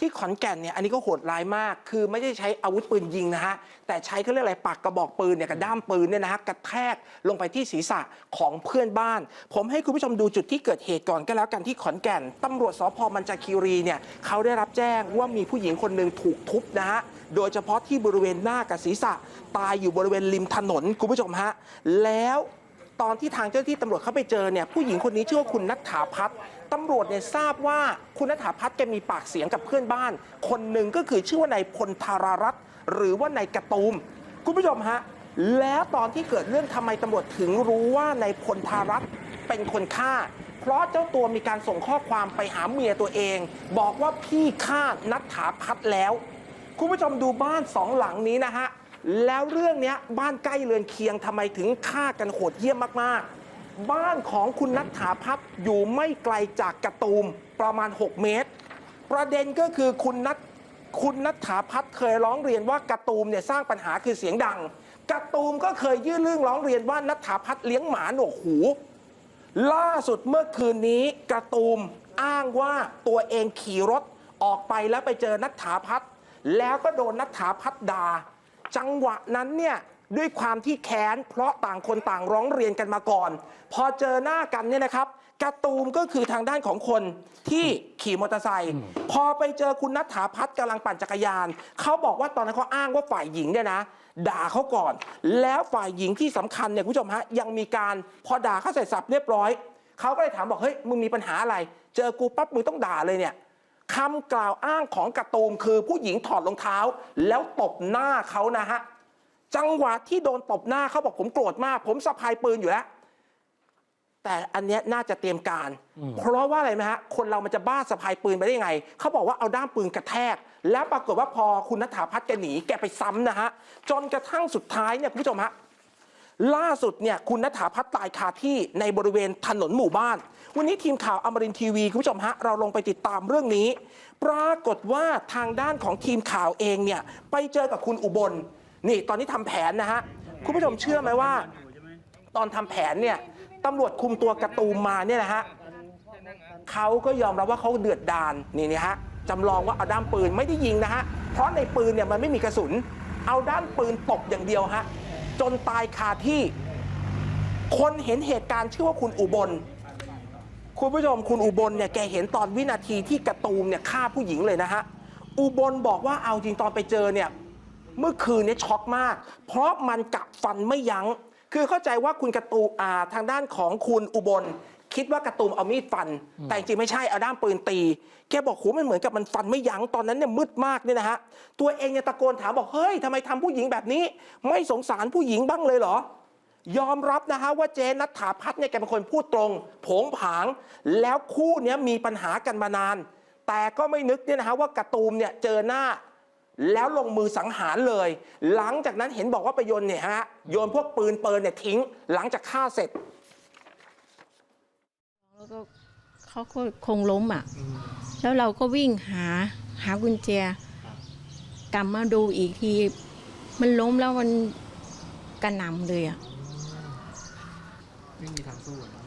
ที่ขอนแก่นเนี่ยอันนี้ก็โหดร้ายมาก คือไม่ได้ใช้อาวุธปืนยิงนะฮะ แต่ใช้เขาเรียกอะไรปากกระบอกปืนเนี่ยกับด้ามปืนเนี่ยนะฮะกระแทกลงไปที่ศีรษะของเพื่อนบ้าน ผมให้คุณผู้ชมดูจุดที่เกิดเหตุก่อนก็แล้วกันที่ขอนแก่นตำรวจสพมันจาคีรีเนี่ยเขาได้รับแจ้งว่ามีผู้หญิงคนหนึ่งถูกทุบนะฮะโดยเฉพาะที่บริเวณหน้ากับศีรษะ ตายอยู่บริเวณริมถนนคุณผู้ชมฮะแล้ว ตอนที่ทางเจ้าหน้าที่ตำรวจเข้าไปเจอเนี่ยผู้หญิงคนนี้ชื่อว่าคุณนัทถาพัฒน์ตำรวจเนี่ยทราบว่าคุณนัทถาพัฒน์แกมีปากเสียงกับเพื่อนบ้าน คนหนึ่งก็คือชื่อว่านายพลธารารัตน์หรือว่านายกระตูม คุณผู้ชมฮะแล้วตอนที่เกิดเรื่องทำไมตำรวจถึงรู้ว่านายพลธารัตน์เป็นคนฆ่า เพราะเจ้าตัวมีการส่งข้อความไปหาเมียตัวเอง บอกว่าพี่ฆ่านัทถาพัฒน์แล้ว คุณผู้ชมดูบ้านสองหลังนี้นะฮะ แล้วเรื่องเนี้ยบ้านใกล้เรือนเคียงทำไมถึงฆ่ากันโหดเยี่ยมมากๆ บ้านของคุณนัทถาพัฒน์อยู่ไม่ไกลจากกระตูมประมาณ 6 เมตร ประเด็นก็คือคุณนัทคุณนัทถาพัฒน์เคยร้องเรียนว่ากระตูมเนี่ยสร้างปัญหาคือเสียงดังกระตูมก็เคยยื่นเรื่องร้องเรียนว่านัทถาพัฒน์เลี้ยงหมาหนวกหู ล่าสุดเมื่อคืนนี้กระตูมอ้างว่าตัวเองขี่รถออกไปแล้วไปเจอนัทถาพัฒน์แล้วก็โดนนัทถาพัฒน์ด่า จังหวะนั้นเนี่ยด้วยความที่แค้น เพราะต่างคนต่างร้องเรียนกันมาก่อน พอเจอหน้ากันเนี่ยนะครับกระตูมก็คือทางด้านของคนที่ขี่มอเตอร์ไซค์พอไปเจอคุณนัทถาพัฒน์กำลังปั่นจักรยาน เขาบอกว่าตอนนั้นเขาอ้างว่าฝ่ายหญิงเนี่ยนะ ด่าเขาก่อน แล้วฝ่ายหญิงที่สำคัญเนี่ยคุณผู้ชมฮะยังมีการพอด่าเขาเสร็จสับเรียบร้อยเขาก็เลยถามบอกเฮ้ยมึงมีปัญหาอะไร เจอกูปั๊บมึงต้องด่าเลยเนี่ย คำกล่าวอ้างของกระตูมคือผู้หญิงถอดรองเท้า แล้วตบหน้าเขานะฮะ จังหวะที่โดนตบหน้าเขาบอกผมโกรธมาก ผมสะพายปืนอยู่แล้ว แต่อันเนี้ยน่าจะเตรียมการ เพราะว่าอะไรไหมฮะ คนเรามันจะบ้าสะพายปืนไปได้ยังไง เขาบอกว่าเอาด้ามปืนกระแทก แล้วปรากฏว่าพอคุณนัฐาพัฒน์แกหนีแกไปซ้ำนะฮะ จนกระทั่งสุดท้ายเนี่ยคุณผู้ชมฮะ ล่าสุดเนี่ยคุณนัฐาพัฒน์ตายคาที่ในบริเวณถนนหมู่บ้าน วันนี้ทีมข่าวอมรินทีวีคุณผู้ชมฮะเราลงไปติดตามเรื่องนี้ ปรากฏว่าทางด้านของทีมข่าวเองเนี่ยไปเจอกับคุณอุบล นี่ตอนนี้ทำแผนนะฮะคุณผู้ชมเชื่อไหมว่า ตอนทำแผนเนี่ยตำรวจคุมตัวกระตูมมาเนี่ยนะฮะเขาก็ยอมรับว่าเขาเดือดดานนี่นะฮะจำลองว่าเอาด้ามปืนไม่ได้ยิงนะฮะเพราะในปืนเนี่ยมันไม่มีกระสุน เอาด้านปืนตบอย่างเดียวฮะ จนตายคาที่ คนเห็นเหตุการณ์ชื่อว่าคุณอุบล คุณผู้ชมคุณอุบลเนี่ยแกเห็นตอนวินาทีที่กระตูมเนี่ยฆ่าผู้หญิงเลยนะฮะ อุบลบอกว่าเอาจริงตอนไปเจอเนี่ยเมื่อคืนเนี้ช็อกมาก เพราะมันกัดฟันไม่ยัง้ง คือเข้าใจว่าคุณกระตูอ่าทางด้านของคุณอุบล คิดว่ากระตูมเอามีดฟัน แต่จริงๆไม่ใช่เอาด้ามปืนตี แกบอกโหมันเหมือนกับมันฟันไม่ยัง้งตอนนั้นเนี่ยมืดมากเนี่ยนะฮะตัวเองเนี่ยตะโกนถามบอกเฮ้ยทำไมทำผู้หญิงแบบนี้ ไม่สงสารผู้หญิงบ้างเลยเหรอยอมรับนะฮะว่าเจนัทถาพัฒน์เนี่ยแกเป็นคนพูดตรงโผงผาง แล้วคู่เนี้ยมีปัญหากันมานาน แต่ก็ไม่นึกเนี่ยนะฮะว่ากระตูมเนี่ยเจอหน้า แล้วลงมือสังหารเลย หลังจากนั้นเห็นบอกว่าไปโยนเนี่ยฮะโยนพวกปืนเปิลเนี่ยทิ้ง หลังจากฆ่าเสร็จแล้ว ก็เขาก็คงล้มอะ แล้วเราก็วิ่งหาหากุญแจกลับมาดูอีกที มันล้มแล้วมันกระหน่ำเลยอะ ไม่มีทางสู้อะเนาะ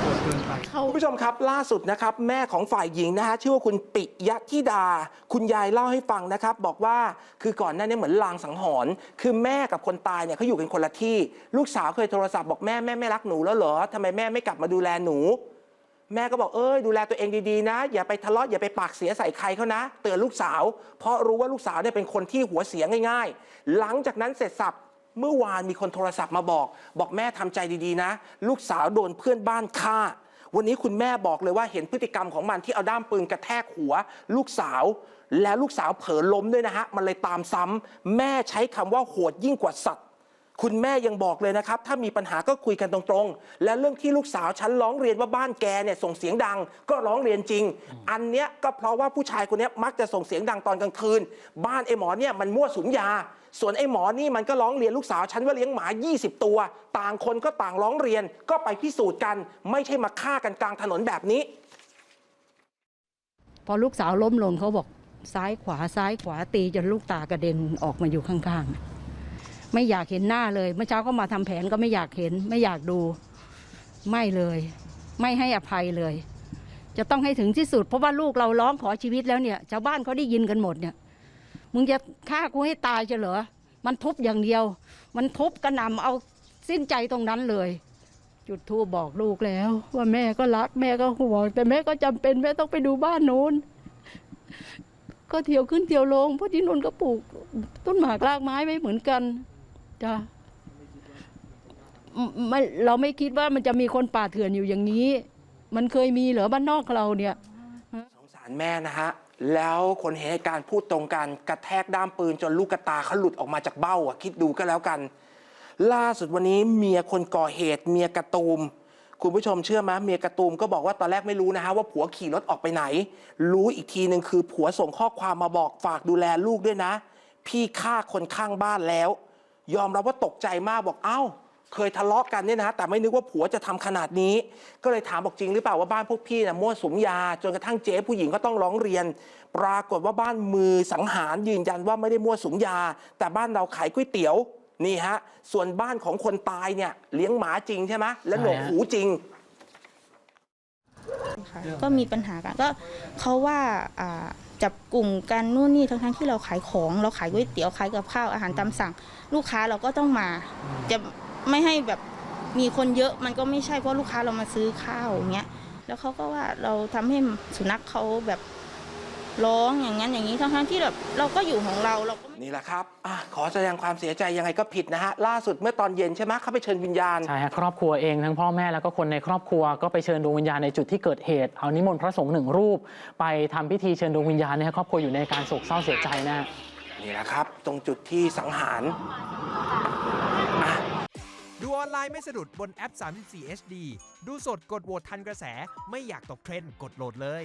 โหดเกินไป เขาคุณผู้ชมครับล่าสุดนะครับแม่ของฝ่ายหญิงนะฮะชื่อว่าคุณปิยะธิดา คุณยายเล่าให้ฟังนะครับ บอกว่าคือก่อนหน้านี้เหมือนลางสังหรณ์คือแม่กับคนตายเนี่ยเขาอยู่กันคนละที่ ลูกสาวเคยโทรศัพท์บอกแม่แม่ไม่รักหนูแล้วเหรอทำไมแม่ไม่กลับมาดูแลหนู แม่ก็บอกเอ้ยดูแลตัวเองดีๆนะ อย่าไปทะเลาะอย่าไปปากเสียใส่ใครเขานะ เตือนลูกสาว เพราะรู้ว่าลูกสาวเนี่ยเป็นคนที่หัวเสียง่าย ๆ หลังจากนั้นเสร็จสับเมื่อวานมีคนโทรศัพท์มาบอก บอกแม่ทำใจดีๆนะ ลูกสาวโดนเพื่อนบ้านฆ่า วันนี้คุณแม่บอกเลยว่าเห็นพฤติกรรมของมันที่เอาด้ามปืนกระแทกหัว ลูกสาว แล้วลูกสาวเผลอล้มด้วยนะฮะมันเลยตามซ้ำแม่ใช้คำว่าโหดยิ่งกว่าสัตว์ คุณแม่ยังบอกเลยนะครับ ถ้ามีปัญหาก็คุยกันตรงๆ และเรื่องที่ลูกสาวฉันร้องเรียนว่าบ้านแกเนี่ยส่งเสียงดังก็ร้องเรียนจริง อันเนี้ยก็เพราะว่าผู้ชายคนเนี้ยมักจะส่งเสียงดังตอนกลางคืน บ้านไอ้หมอเนี่ยมันมั่วสุมยา ส่วนไอ้หมอนี่มันก็ร้องเรียนลูกสาวฉันว่าเลี้ยงหมา 20 ตัว ต่างคนก็ต่างร้องเรียนก็ไปพิสูจน์กัน ไม่ใช่มาฆ่ากันกลางถนนแบบนี้ พอลูกสาวล้มลงเขาบอกซ้ายขวาซ้ายขวาตีจนลูกตากระเด็นออกมาอยู่ข้างๆ ไม่อยากเห็นหน้าเลย เมื่อเช้าก็มาทำแผนก็ไม่อยากเห็น ไม่อยากดู ไม่เลย ไม่ให้อภัยเลย จะต้องให้ถึงที่สุด เพราะว่าลูกเราร้องขอชีวิตแล้วเนี่ยชาวบ้านเขาได้ยินกันหมดเนี่ย มึงจะฆ่ากูให้ตายจะเหรอมันทุบอย่างเดียว มันทุบกระหน่ำเอาสิ้นใจตรงนั้นเลย จุดทูบบอกลูกแล้ว ว่าแม่ก็รักแม่ก็ห่วงแต่แม่ก็จำเป็นแม่ต้องไปดูบ้านโน้นก็เที่ยวขึ้นเที่ยวลงเพราะที่นนก็ปลูกต้นหมากรากไม้ไม่เหมือนกัน จ้ะไม่เราไม่คิดว่ามันจะมีคนป่าเถื่อนอยู่อย่างนี้ มันเคยมีเหรอบ้านนอกเราเนี่ยสงสารแม่นะฮะ แล้วคนเห็นเหตุการณ์พูดตรงกันกระแทกด้ามปืนจนลูกกระตาเขาหลุดออกมาจากเบ้าอะคิดดูก็แล้วกัน ล่าสุดวันนี้เมียคนก่อเหตุ เมียกระตูมคุณผู้ชมเชื่อไหมเมียกระตูมก็บอกว่าตอนแรกไม่รู้นะฮะว่าผัวขี่รถออกไปไหน รู้อีกทีหนึ่งคือผัวส่งข้อความมาบอกฝากดูแลลูกด้วยนะ พี่ฆ่าคนข้างบ้านแล้ว ยอมรับว่าตกใจมากบอกเอ้า เคยทะเลาะกันเนี่ยนะแต่ไม่นึกว่าผัวจะทำขนาดนี้ ก็เลยถามบอกจริงหรือเปล่าว่าบ้านพวกพี่นะมั่วสุมยา จนกระทั่งเจ๊ผู้หญิงก็ต้องร้องเรียน ปรากฏว่าบ้านมือสังหารยืนยันว่าไม่ได้มั่วสุมยา แต่บ้านเราขายก๋วยเตี๋ยวนี่ฮะส่วนบ้านของคนตายเนี่ยเลี้ยงหมาจริงใช่ไหมและหนวกหูจริงก็มีปัญหากันก็เขาว่าอ่า จับกลุ่มกันนู่นนี่ทั้งทั้งๆที่เราขายของเราขายก๋วยเตี๋ยวขายกับข้าวอาหารตามสั่ง ลูกค้าเราก็ต้องมา จะไม่ให้แบบมีคนเยอะมันก็ไม่ใช่เพราะลูกค้าเรามาซื้อข้าวอย่างเงี้ยแล้วเขาก็ว่าเราทำให้สุนัขเขาแบบ ร้องอย่างนั้นอย่างนี้ทั้งทั้งๆที่แบบเราก็อยู่ของเราเราก็ไม่ นี่แหละครับอะขอแสดงความเสียใจยังไงก็ผิดนะฮะ ล่าสุดเมื่อตอนเย็นใช่ไหมเขาไปเชิญวิญญาณ ใช่ฮะครอบครัวเองทั้งพ่อแม่แล้วก็คนในครอบครัวก็ไปเชิญดวงวิญญาณในจุดที่เกิดเหตุ เอานิมนต์พระสงฆ์หนึ่งรูป ไปทำพิธีเชิญดวงวิญญาณนะฮะครอบครัวอยู่ในการโศกเศร้าเสียใจนะฮะ นี่แหละครับ ตรงจุดที่สังหารอะดูออนไลน์ไม่สะดุดบนแอป 34 HD ดูสดกดโหวตทันกระแส ไม่อยากตกเทรนด์กดโหลดเลย